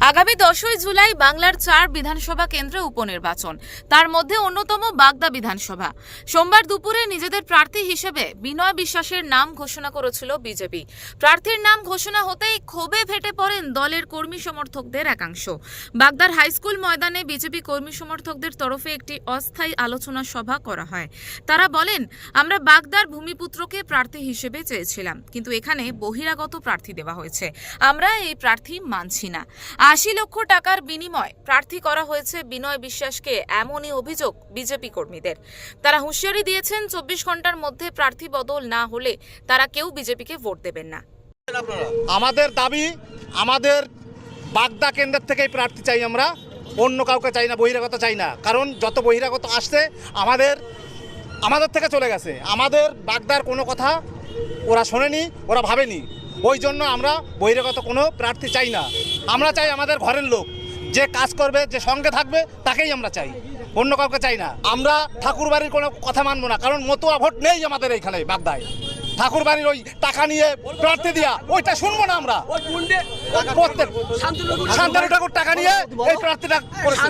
আগামী দশই জুলাই বাংলার চার বিধানসভা কেন্দ্রে উপনির্বাচন। তার মধ্যে অন্যতম বাগদা বিধানসভা। সোমবার দুপুরে নিজেদের প্রার্থী হিসেবে বিনয় বিশ্বাসের নাম ঘোষণা করেছিল বিজেপি। প্রার্থীর নাম ঘোষণা হতেই ক্ষোভে ফেটে পড়েন দলের কর্মী সমর্থকদের একাংশ। বাগদার হাইস্কুল ময়দানে বিজেপি কর্মী সমর্থকদের তরফে একটি অস্থায়ী আলোচনা সভা করা হয়। তারা বলেন, আমরা বাগদার ভূমিপুত্রকে প্রার্থী হিসেবে চেয়েছিলাম, কিন্তু এখানে বহিরাগত প্রার্থী দেওয়া হয়েছে। আমরা এই প্রার্থী মানছি না। আশি লক্ষ টাকার বিনিময় প্রার্থী করা হয়েছে বিনয় বিশ্বাসকে এমনই অভিযোগ বিজেপি কর্মীদের। তারা হুঁশিয়ারি দিয়েছেন, চব্বিশ ঘণ্টার মধ্যে প্রার্থী বদল না হলে তারা কেউ বিজেপিকে ভোট দেবেন না। আমাদের দাবি, আমাদের বাগদা কেন্দ্রের থেকেই প্রার্থী চাই আমরা। অন্য কাউকে চাই না, বহিরাগত চাই না। কারণ যত বহিরাগত আসছে, আমাদের আমাদের থেকে চলে গেছে। আমাদের বাগদার কোনো কথা ওরা শোনেনি, ওরা ভাবেনি। ওই জন্য আমরা বহিরাগত কোনো প্রার্থী চাই না। আমরা চাই আমাদের ঘরের লোক। যে কাজ করবে যে সঙ্গে থাকবে তাকেই আমরা চাই। অন্য কাউকে চাই না। আমরা ঠাকুর বাড়ির কোনো কথা মানবো না কারণ মতুয়া ভোট নেই আমাদের এইখানে বাগদায়। ঠাকুর বাড়ির ওই টাকা নিয়ে প্রার্থী দিয়া ওইটা শুনব না আমরা। প্রত্যেক শান্তনু ঠাকুর টাকা নিয়ে এই প্রার্থীটা করেছে।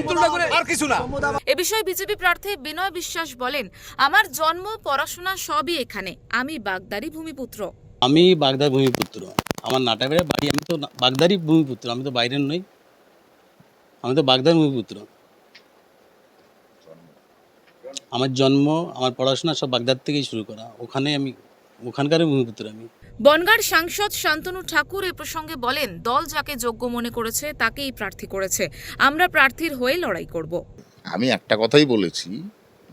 আর কিছু না। এ বিষয়ে বিজেপি প্রার্থী বিনয় বিশ্বাস বলেন আমার জন্ম পড়াশোনা সবই এখানে। আমি বাগদারি ভূমিপুত্র। আমি বাগদার ভূমিপুত্র। আমার নাটাবেড়ে বাড়ি আমি তো বাগদারই ভূমিপুত্র আমি তো বাইরের নই। আমি তো বাগদার ভূমিপুত্র। আমার জন্ম আমার পড়াশোনা সব বাগদাদ থেকেই শুরু করা। ওখানে আমি ওখানকার ভূমিপুত্র আমি। বনগাঁর সাংসদ শান্তনু ঠাকুর এ প্রসঙ্গে বলেন দল যাকে যোগ্য মনে করেছে তাকেই প্রার্থী করেছে। আমরা প্রার্থীর হয়ে লড়াই করব। আমি একটা কথাই বলেছি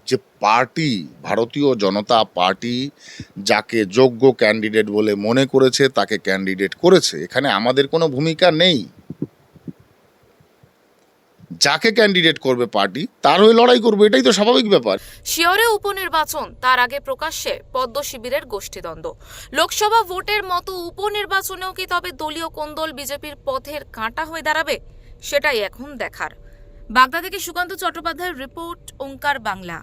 যে পার্টি, ভারতীয় জনতা পার্টি যাকে যোগ্য ক্যান্ডিডেট বলে মনে করেছে, তাকে ক্যান্ডিডেট করেছে, এখানে আমাদের কোনো ভূমিকা নেই। যাকে ক্যান্ডিডেট করবে পার্টি, তার হয়ে লড়াই করবে, এটাই তো স্বাভাবিক ব্যাপার। শিয়রে উপনির্বাচন, তার আগে প্রকাশ্যে পদ্ম শিবিরের গোষ্ঠীদ্বন্দ্ব। লোকসভা ভোটের মতো উপনির্বাচনেও কি তবে দলীয় কোন্দল বিজেপির পথের কাঁটা হয়ে দাঁড়াবে, সেটাই এখন দেখার। বাগদা থেকে সুকান্ত চট্টোপাধ্যায়ের রিপোর্ট, ওঙ্কার বাংলা।